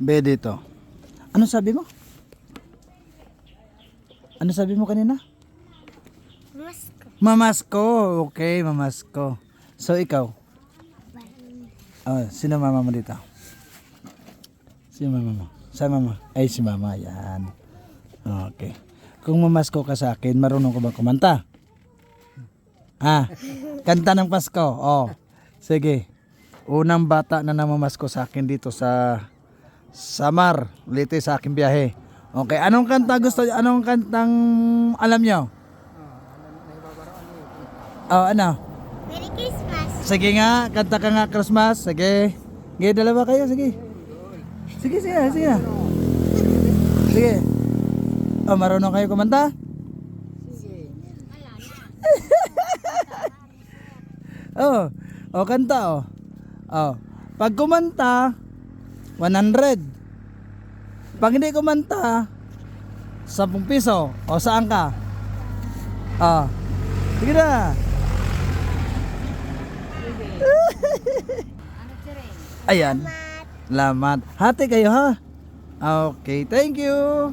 B dito. Ano sabi mo? Ano sabi mo kanina? Masko. Mamasko. Okay, mamasko. So, ikaw? Oh, sino mama mo dito? Sino mama mo? Sa mama? Ay, si mama. Yan. Okay. Kung mamasko ka sa akin, marunong ka ba kumanta? Ha? Kanta ng Pasko. Oh. Sige. Unang bata na namamasko sa akin dito sa Samar. Ulit sa aking biyahe. Okay. Anong kanta gusto Anong kantang alam nyo? Oh, ano? Merry Christmas. Sige nga, kanta ka nga Christmas. Sige. Sige, dalawa kayo. Sige. Sige, sige, sige. Sige. Oh, marunong kayo kumanta? oh, oh, kanta oh. Oh. Pag kumanta, 100. Pag hindi kumanta, 10 piso. O saan ka? Oh. Sige na. Ayan. Lamat. Hati kayo ha. Okay, thank you.